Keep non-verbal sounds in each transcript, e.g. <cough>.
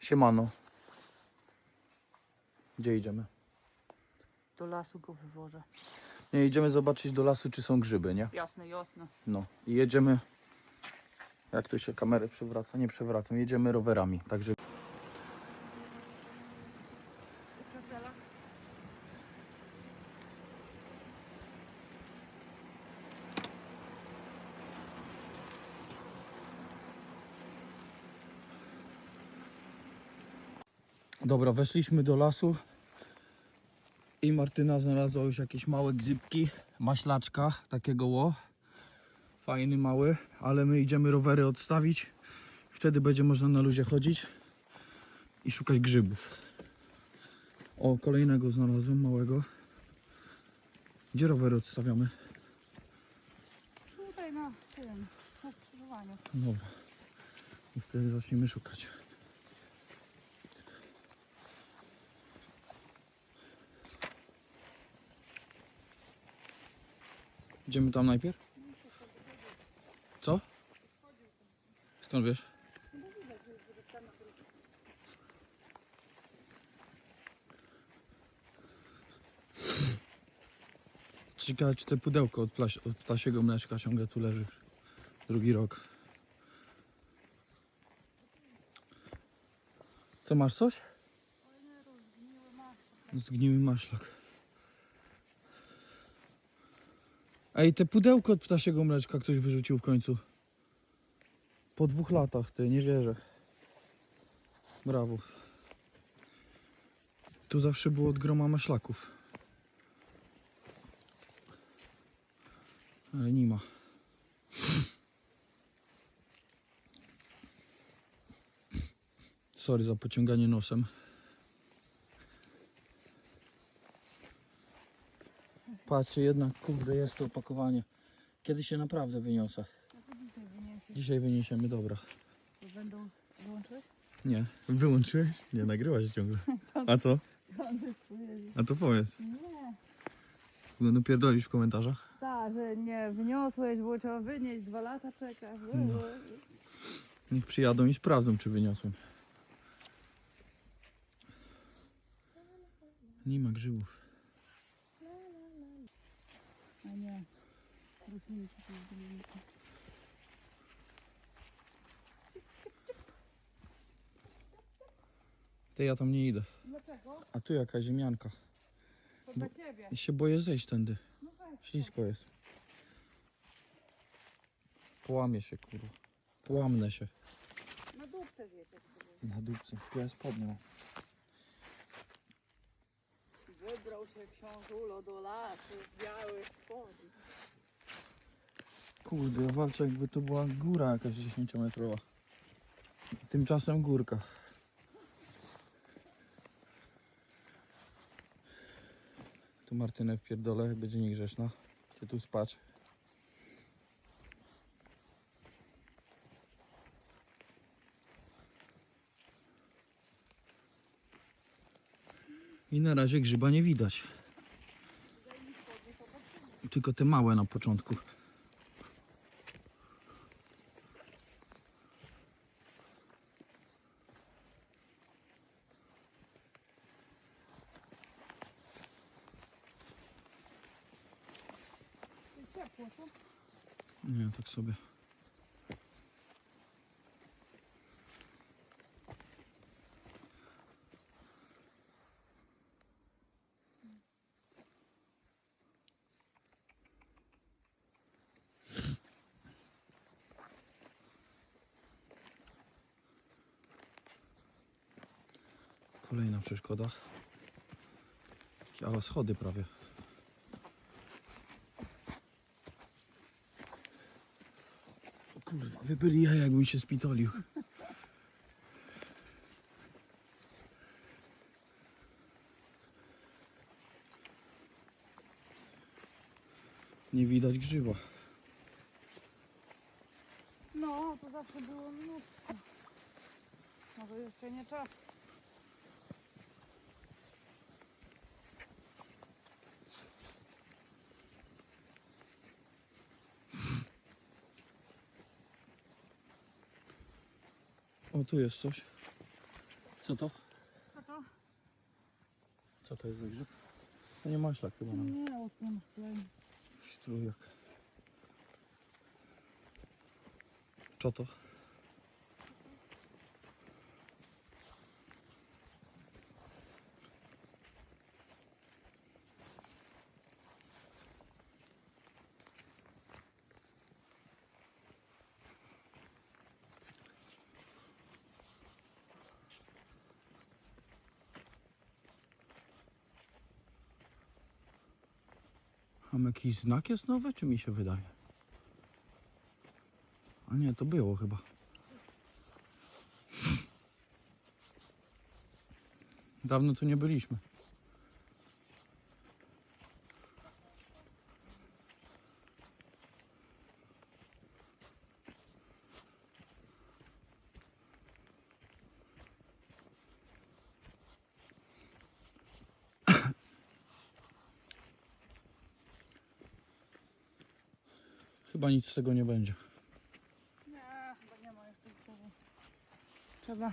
Siemano. Gdzie idziemy? Do lasu go wywożę. Nie, idziemy zobaczyć do lasu, czy są grzyby, nie? Jasne, jasne. No. I jedziemy... Jak tu się kamerę przewraca? Nie przewracam. Jedziemy rowerami, także... Dobra, weszliśmy do lasu i Martyna znalazła już jakieś małe gzybki, maślaczka takiego ło. Fajny, mały, ale my idziemy rowery odstawić. Wtedy będzie można na luzie chodzić i szukać grzybów. O, kolejnego znalazłem, małego. Gdzie rowery odstawiamy? Tutaj na tym, na skrzyżowaniu. Dobra. I wtedy zaczniemy szukać. Idziemy tam najpierw? Co? Skąd wiesz? Ciekawe, czy te pudełko od, plas- od ptasiego mleczka ciągle tu leży. Drugi rok. Co masz coś? Zgniły maślak. Ej, te pudełko od ptasiego mleczka ktoś wyrzucił w końcu. Po dwóch latach, ty, nie wierzę. Brawo. Tu zawsze było od groma maślaków. Ale nie ma. Sorry za pociąganie nosem. Patrzcie, jednak kurde jest to opakowanie. Kiedy się naprawdę wyniosę? No dzisiaj wyniesie. Dzisiaj wyniesiemy, dobra. To będą... Wyłączyłeś? Nie. Wyłączyłeś? Nie, nagrywa się ciągle. A co? A to powiedz. Nie. Będą pierdolić w komentarzach. Tak, że nie wyniosłeś, było trzeba wynieść, dwa lata czekasz. No. Niech przyjadą i sprawdzą, czy wyniosłem. Nie ma grzybów. A nie. Ty, ja tam nie idę. Dlaczego? A tu jakaś ziemianka. To dla ciebie. I się boję zejść tędy. No weź. Ślisko jest. Połamie się, kurwa. Połamnę się. Na dupce sobie. Na dupce. Pies podnią. Wybrał się książulo do lasu w białych spodni. Kurde, walczę jakby to była góra jakaś 10-metrowa. Tymczasem górka. Tu Martynę w pierdole, będzie niegrzeczna. Czy tu spać? I na razie grzyba nie widać. Tylko te małe na początku. Co? Nie, tak sobie. Kolejna przeszkoda. Ale schody prawie. Kurwa, wybyli ja jakbym się spitolił. Nie widać grzyba. No, to zawsze było mnóstwo. Może jeszcze nie czas. O, tu jest coś. Co to? Co to? Co to jest za grzyb? To nie maślak chyba. No. Nie, o tym klej. Strujak. Co to? Mam jakiś znak jest nowy, czy mi się wydaje? A nie, to było chyba. Dawno tu nie byliśmy. Chyba nic z tego nie będzie. Nie, chyba nie ma jeszcze nikogo. Trzeba.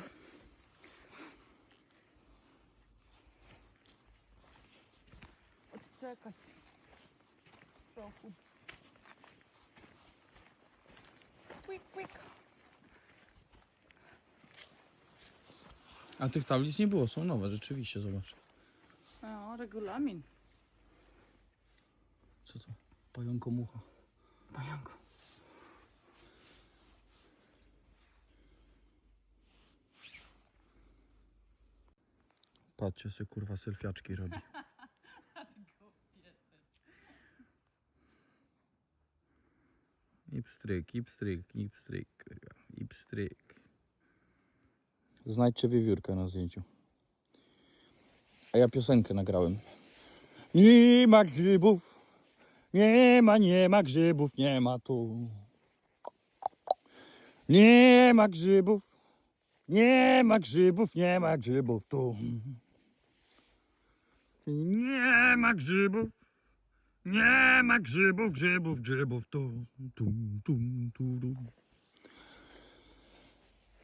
Odczekać. Trochę. Quick, quick. A tych tablic nie było, są nowe, rzeczywiście, zobacz. No, regulamin. Co to? Pająko mucha. Pająku. Patrzcie se kurwa selfiaczki robi. <laughs> I pstryk, i pstryk, i pstryk, kurwa, i pstryk. Znajdźcie wiewiórkę na zdjęciu. A ja piosenkę nagrałem. Nie ma grzybów, nie ma, nie ma grzybów, nie ma tu. Nie ma grzybów, nie ma grzybów, nie ma grzybów tu. Nie ma grzybów, nie ma grzybów, grzybów, grzybów tu. tu, tu, tu, tu.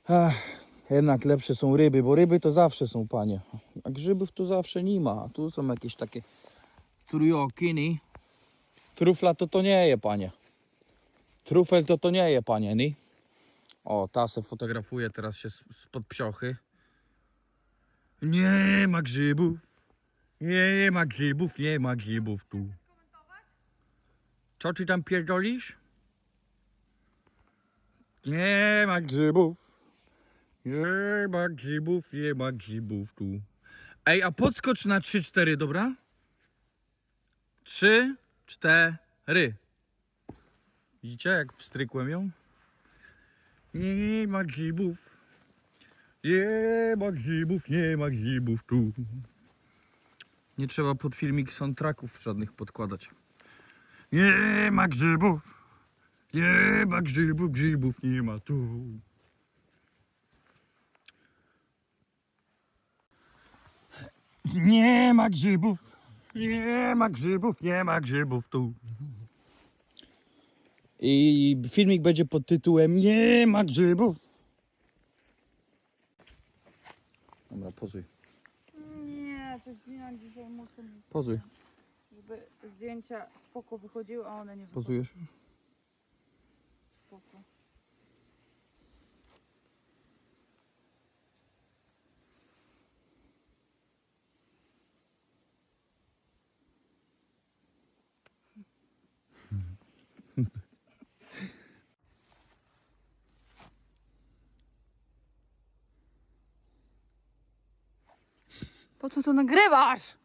Ach, jednak lepsze są ryby, bo ryby to zawsze są, panie. A grzybów to zawsze nie ma. Tu są jakieś takie trójokiny. Trufla to to nie je, panie. Trufel to to nie je, panie, nie? O, ta se fotografuje teraz się spod psiochy. Nie ma grzybów. Nie ma grzybów, nie ma grzybów tu. Co ty tam pierdolisz? Nie ma grzybów. Nie ma grzybów, nie ma grzybów tu. Ej, a podskocz na 3-4, dobra? 3, 4. Widzicie, jak pstrykłem ją? Nie ma grzybów. Nie ma grzybów, nie ma grzybów tu. Nie trzeba pod filmik soundtracków żadnych podkładać. Nie ma grzybów. Nie ma grzybów, grzybów nie ma tu. Nie ma grzybów. Nie ma grzybów, nie ma grzybów tu. I filmik będzie pod tytułem Nie ma grzybów. Dobra, pozuj. Nie, coś ja dzisiaj muszę. Pozuj. Żeby zdjęcia spoko wychodziły, a one nie wychodzą. Pozujesz? Spoko. Po co to nagrywasz?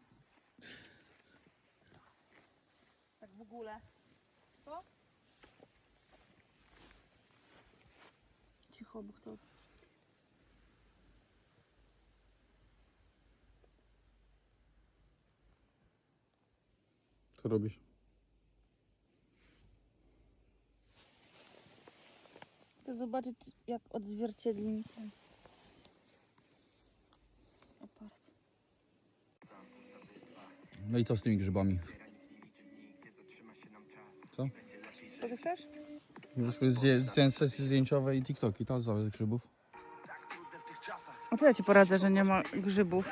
Tak w ogóle. Co? Cicho, bo kto... Co robisz? Chcę zobaczyć, jak odzwierciedli mi ten No i co z tymi grzybami? Co? Co ty chcesz? Zdję- Zdjąłem sesje zdjęciowe i TikToki, to co z grzybów? A to ja ci poradzę, że nie ma grzybów.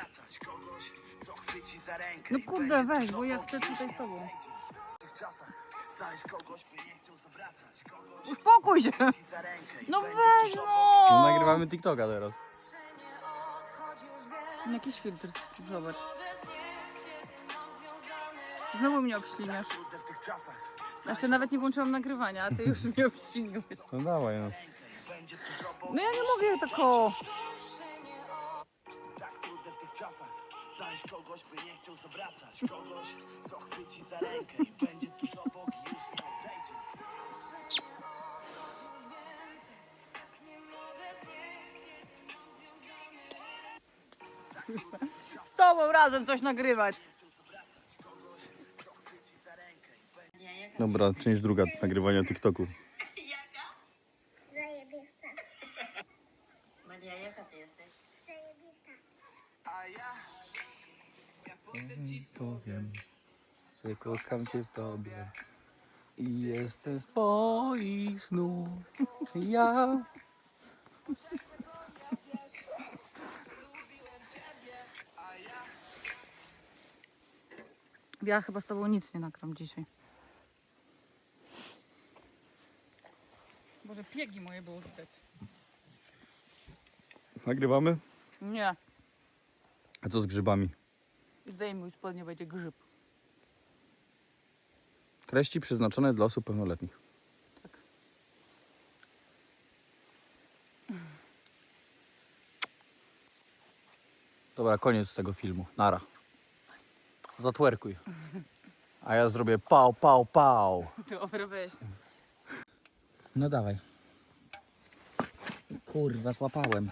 No kurde, weź, bo ja chcę tutaj z tobą. Uspokój się! No weź no! No, nagrywamy TikToka teraz. Jakiś filtr, zobacz. Znowu mnie obśliniasz. Jeszcze nawet nie włączyłam nagrywania, a ty już mnie obśliniłeś. No dawaj no. No ja nie mogę tak o... Tak trudne w tych czasach Znaleźć kogoś, by nie chciał zawracać Kogoś, co chwyci za rękę I będzie tuż obok i już nie odejdzie <laughs> Z tobą razem coś nagrywać. Dobra, część druga nagrywania TikToku. Zajebista. Maria, jaka ty jesteś? Zajebista. A ja Powiem, że kocham cię w tobie i jestem z twoich snów. Ja. Ja chyba z tobą nic nie nagram dzisiaj. Boże, piegi moje było widać. Nagrywamy? Nie, A co z grzybami? zdejmuj spodnie, będzie grzyb. Treści przeznaczone dla osób pełnoletnich. Tak. Dobra, koniec tego filmu. Nara. Zatwerkuj. A ja zrobię pał, pał, pał. Dobra, weź. No dawaj. Kurwa, złapałem.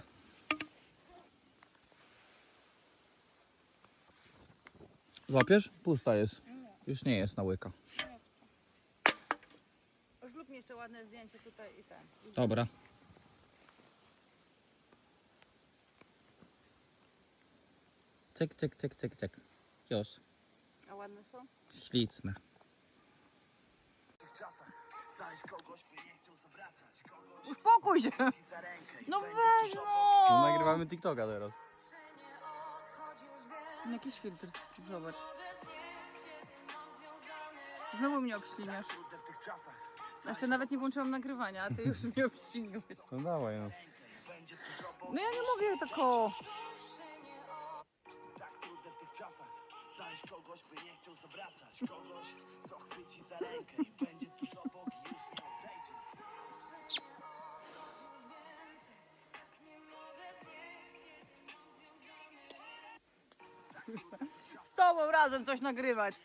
Złapiesz? Pusta jest. Już nie jest na łyka. Zrób mi jeszcze ładne zdjęcie tutaj i ten. Dobra. Cyk, cyk, cyk, cyk, cyk. Już. A ładne są? Ślicne. w tych czasach Znaleźć kogoś, by nie chciał zawracać Kogoś, Uspokój się! ci za rękę i No weź tuż no! nagrywamy TikToka teraz. Jakiś filtr, zobacz. Znowu mnie obśliniasz. trudne w tych czasach Jeszcze nawet nie włączyłam nagrywania, a ty już mnie obśliniłeś. No dawaj no. Będzie obok No ja nie mogę tak o... Tak trudne w tych czasach Znaleźć kogoś, by nie chciał zawracać Kogoś, co chwyci za rękę I będzie tuż Z tobą razem coś nagrywać.